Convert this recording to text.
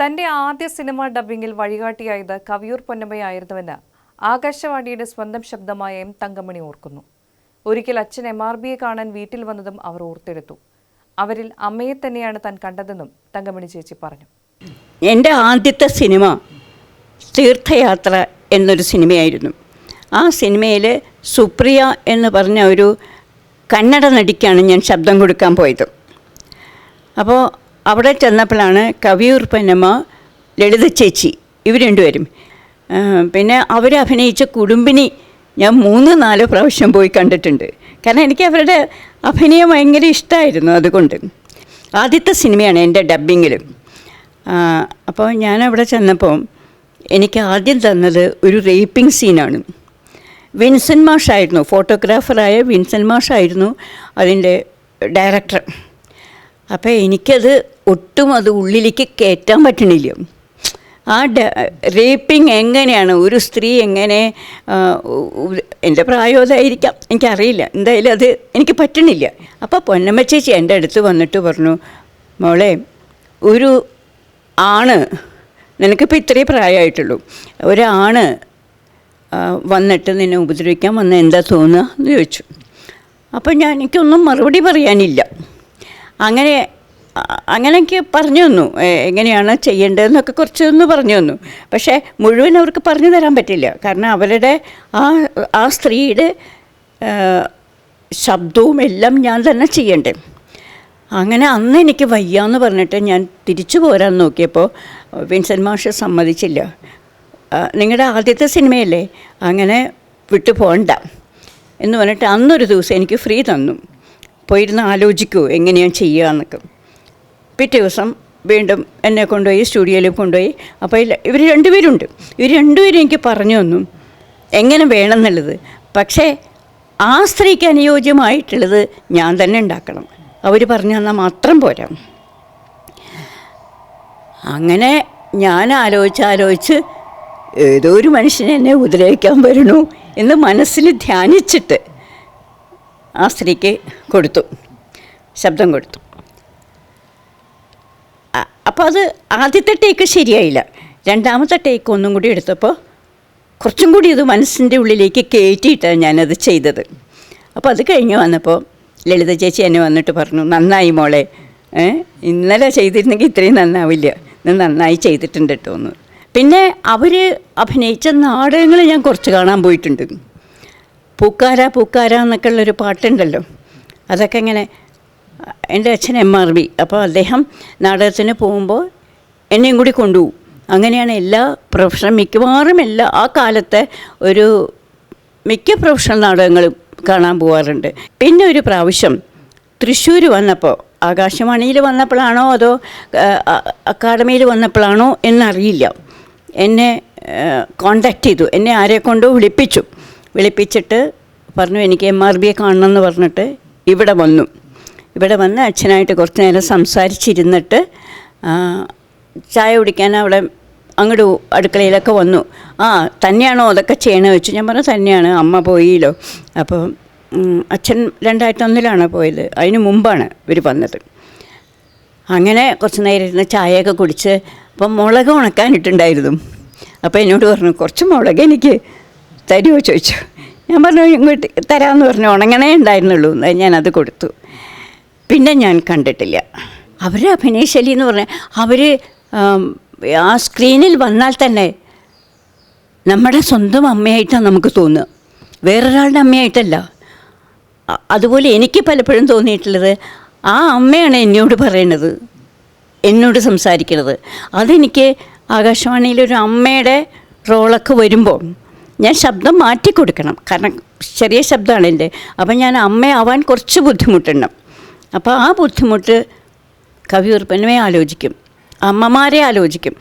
തന്റെ ആദ്യ സിനിമ ഡബ്ബിംഗിൽ വഴികാട്ടിയായത് കവിയൂർ പൊന്നമ്മയായിരുന്നുവെന്ന് ആകാശവാണിയുടെ സ്വന്തം ശബ്ദമായ എം തങ്കമണി ഓർക്കുന്നു. ഒരിക്കൽ അച്ഛൻ എം ആർ ബിയെ കാണാൻ വീട്ടിൽ വന്നതും അവർ ഓർത്തെടുത്തു. അവരിൽ അമ്മയെ തന്നെയാണ് താൻ കണ്ടതെന്നും തങ്കമണി ചേച്ചി പറഞ്ഞു. എന്റെ ആദ്യത്തെ സിനിമ തീർത്ഥയാത്ര എന്നൊരു സിനിമയായിരുന്നു. ആ സിനിമയിൽ സുപ്രിയ എന്ന് പറഞ്ഞ ഒരു കന്നഡ നടിക്കാണ് ഞാൻ ശബ്ദം കൊടുക്കാൻ പോയത്. അപ്പോൾ അവിടെ ചെന്നപ്പോഴാണ് കവിയൂർ പൊന്നമ്മ ലളിത ചേച്ചി ഇവർ രണ്ടുപേരും. പിന്നെ അവരഭിനയിച്ച കുടുംബിനി ഞാൻ മൂന്ന് നാല് പ്രാവശ്യം പോയി കണ്ടിട്ടുണ്ട്. കാരണം എനിക്ക് അവരുടെ അഭിനയം ഭയങ്കര ഇഷ്ടമായിരുന്നു അതുകൊണ്ട്. ആദ്യത്തെ സിനിമയാണ് എന്റെ ഡബ്ബിങ്ങിൽ അപ്പോൾ ഞാൻ അവിടെ ചെന്നപ്പോൾ എനിക്ക് ആദ്യം തന്നത് ഒരു റേപ്പിംഗ് സീനാണ്. വിൻസെന്റ് മാഷായിരുന്നു ഫോട്ടോഗ്രാഫറായ വിൻസെന്റ് മാഷായിരുന്നു അതിന്റെ ഡയറക്ടർ. അപ്പോൾ എനിക്കത് ഒട്ടും അത് ഉള്ളിലേക്ക് കയറ്റാൻ പറ്റണില്ല. ആ റേപ്പിംഗ് എങ്ങനെയാണ്? ഒരു സ്ത്രീ എങ്ങനെ എന്റെ പ്രായം അതായിരിക്കാം എനിക്കറിയില്ല. എന്തായാലും അത് എനിക്ക് പറ്റണില്ല. അപ്പോൾ പൊന്നമ്മ ചേച്ചി എന്റെ അടുത്ത് വന്നിട്ട് പറഞ്ഞു മോളെ ഒരു ആണ് നിനക്കിപ്പോൾ ഇത്രേ പ്രായമായിട്ടുള്ളൂ ഒരാണ് വന്നിട്ട് നിന്നെ ഉപദ്രവിക്കാൻ വന്ന എന്താ തോന്നുക? എന്ന് ചോദിച്ചു. അപ്പം ഞാൻ എനിക്കൊന്നും മറുപടി പറയാനില്ല. അങ്ങനെ അങ്ങനെയൊക്കെ പറഞ്ഞു തന്നു. എങ്ങനെയാണ് ചെയ്യേണ്ടതെന്നൊക്കെ കുറച്ചൊന്ന് പറഞ്ഞു തന്നു. പക്ഷേ മുഴുവൻ അവർക്ക് പറഞ്ഞു തരാൻ പറ്റില്ല. കാരണം അവരുടെ ആ ആ സ്ത്രീയുടെ ശബ്ദവും എല്ലാം ഞാൻ തന്നെ ചെയ്യണ്ടേ. അങ്ങനെ അന്ന് എനിക്ക് വയ്യാന്ന് പറഞ്ഞിട്ട് ഞാൻ തിരിച്ചു പോരാൻ നോക്കിയപ്പോൾ വിൻസെന്റ് മാഷ് സമ്മതിച്ചില്ല. നിങ്ങളുടെ ആദ്യത്തെ സിനിമയല്ലേ? അങ്ങനെ വിട്ടു പോകണ്ട എന്ന് പറഞ്ഞിട്ട് അന്നൊരു ദിവസം എനിക്ക് ഫ്രീ തന്നു. പോയിരുന്ന് ആലോചിക്കൂ എങ്ങനെയാണ് ചെയ്യുക എന്നൊക്കെ പിറ്റേ ദിവസം വീണ്ടും എന്നെ കൊണ്ടുപോയി സ്റ്റുഡിയോയിൽ കൊണ്ടുപോയി. അപ്പോൾ ഇവർ രണ്ടുപേരുണ്ട്. ഇവർ രണ്ടുപേരും എനിക്ക് പറഞ്ഞു തന്നു എങ്ങനെ വേണമെന്നുള്ളത്. പക്ഷേ ആ സ്ത്രീക്ക് അനുയോജ്യമായിട്ടുള്ളത് ഞാൻ തന്നെ ഉണ്ടാക്കണം. അവർ പറഞ്ഞു തന്നാൽ മാത്രം പോരാ. അങ്ങനെ ഞാൻ ആലോചിച്ച് ആലോചിച്ച് ഏതോ ഒരു മനുഷ്യനെന്നെ ഉപദ്രവിക്കാൻ വരണു എന്ന് മനസ്സിൽ ധ്യാനിച്ചിട്ട് ആ സ്ത്രീക്ക് കൊടുത്തു. ശബ്ദം കൊടുത്തു. അപ്പോൾ അത് ആദ്യത്തെ ടേക്ക് ശരിയായില്ല. രണ്ടാമത്തെ ടേക്ക് ഒന്നും കൂടി എടുത്തപ്പോൾ കുറച്ചും കൂടി ഇത് മനസ്സിന്റെ ഉള്ളിലേക്ക് കയറ്റിയിട്ടാണ് ഞാനത് ചെയ്തത്. അപ്പോൾ അത് കഴിഞ്ഞ് വന്നപ്പോൾ ലളിത ചേച്ചി എന്നെ വന്നിട്ട് പറഞ്ഞു നന്നായി മോളെ. ഇന്നലെ ചെയ്തിരുന്നെങ്കിൽ ഇത്രയും നന്നാവില്ല. ഇന്ന് നന്നായി ചെയ്തിട്ടുണ്ട് കേട്ടോ എന്ന്. പിന്നെ അവർ അഭിനയിച്ച നാടകങ്ങൾ ഞാൻ കുറച്ച് കാണാൻ പോയിട്ടുണ്ട്. പൂക്കാര പൂക്കാര എന്നൊക്കെ ഉള്ളൊരു പാട്ടുണ്ടല്ലോ. അതൊക്കെ ഇങ്ങനെ എന്റെ അച്ഛൻ എം ആർ ബി അപ്പോൾ അദ്ദേഹം നാടകത്തിന് പോകുമ്പോൾ എന്നെയും കൂടി കൊണ്ടുപോകും. അങ്ങനെയാണ് എല്ലാ പ്രൊഫഷണൽ മിക്കവാറും എല്ലാ ആ കാലത്തെ ഒരു മിക്ക പ്രൊഫഷണൽ നാടകങ്ങളും കാണാൻ പോകാറുണ്ട് പിന്നെ ഒരു പ്രാവശ്യം തൃശ്ശൂർ വന്നപ്പോൾ ആകാശവാണിയിൽ വന്നപ്പോഴാണോ അതോ അക്കാഡമിയിൽ വന്നപ്പോഴാണോ എന്നറിയില്ല. എന്നെ കോണ്ടാക്ട് ചെയ്തു. എന്നെ ആരെ കൊണ്ടോ വിളിപ്പിച്ചു. വിളിപ്പിച്ചിട്ട് പറഞ്ഞു എനിക്ക് എം ആർ ബിയെ കാണണമെന്ന് പറഞ്ഞിട്ട് ഇവിടെ വന്നു. ഇവിടെ വന്ന് അച്ഛനായിട്ട് കുറച്ച് നേരം സംസാരിച്ചിരുന്നിട്ട് ചായ കുടിക്കാൻ അവിടെ അങ്ങോട്ട് അടുക്കളയിലൊക്കെ വന്നു. ആ തന്നെയാണോ അതൊക്കെ ചെയ്യണമെന്ന് വെച്ചു ഞാൻ പറഞ്ഞു തന്നെയാണ് അമ്മ പോയില്ലോ. അപ്പോൾ അച്ഛൻ രണ്ടായിരത്തി ഒന്നിലാണ് പോയത്. അതിന് മുമ്പാണ് ഇവർ വന്നത്. അങ്ങനെ കുറച്ച് നേരം ഇരുന്ന് ചായയൊക്കെ കുടിച്ച് അപ്പം മുളക് ഉണക്കാനിട്ടുണ്ടായിരുന്നു. അപ്പോൾ എന്നോട് പറഞ്ഞു കുറച്ച് മുളക് എനിക്ക് തരുമോ ചോദിച്ചു. ഞാൻ പറഞ്ഞു ഇങ്ങോട്ട് തരാമെന്ന് പറഞ്ഞു. ഉണങ്ങണേ ഉണ്ടായിരുന്നുള്ളൂ. ഞാനത് കൊടുത്തു. പിന്നെ ഞാൻ കണ്ടിട്ടില്ല. അവർ അഭിനയശൈലി എന്ന് പറഞ്ഞാൽ അവർ ആ സ്ക്രീനിൽ വന്നാൽ തന്നെ നമ്മുടെ സ്വന്തം അമ്മയായിട്ടാണ് നമുക്ക് തോന്നുക. വേറൊരാളുടെ അമ്മയായിട്ടല്ല. അതുപോലെ എനിക്ക് പലപ്പോഴും തോന്നിയിട്ടുള്ളത് ആ അമ്മയാണ് എന്നോട് പറയണത് എന്നോട് സംസാരിക്കുന്നത് അതെനിക്ക് ആകാശവാണിയിലൊരു അമ്മയുടെ റോളൊക്കെ വരുമ്പോൾ ഞാൻ ശബ്ദം മാറ്റി കൊടുക്കണം. കാരണം ചെറിയ ശബ്ദമാണ് എന്റെ. അപ്പം ഞാൻ അമ്മയാവാൻ കുറച്ച് ബുദ്ധിമുട്ടുണ്ട് അപ്പോൾ ആ ബുദ്ധിമുട്ട് കവിയൂർപ്പനെ ആലോചിക്കും. അമ്മമാരെ ആലോചിക്കും.